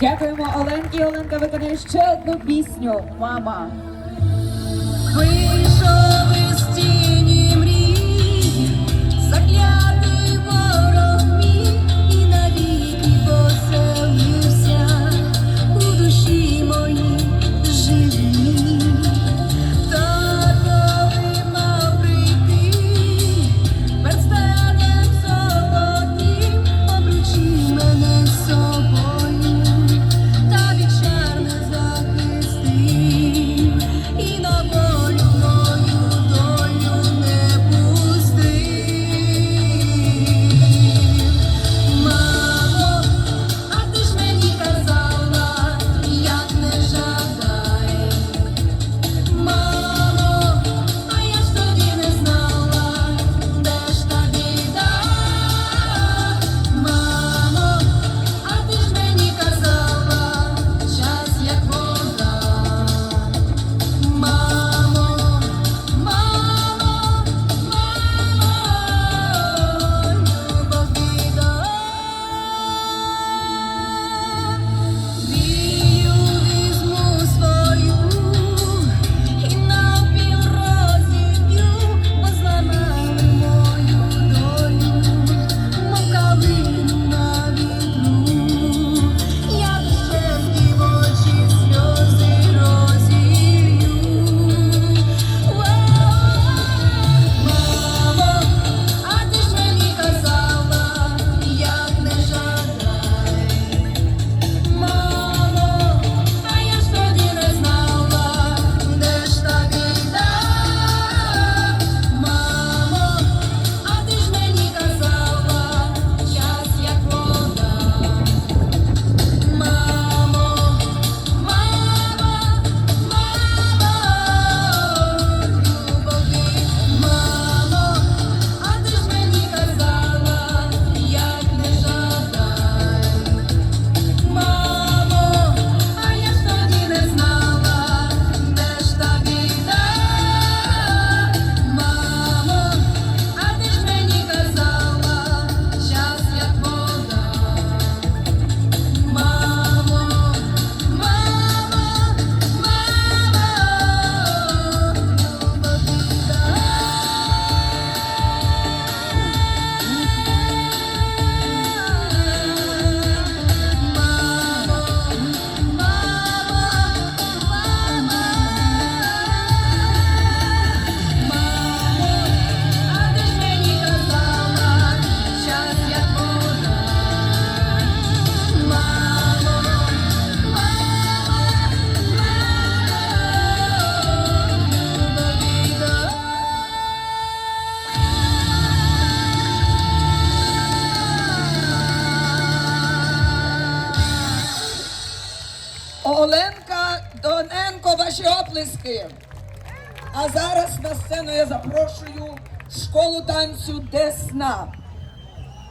Дякуємо Оленці. Оленка виконає ще одну пісню. Мама. Ви Оленка Доненко, ваші оплески. А зараз на сцену я запрошую школу танцю Десна.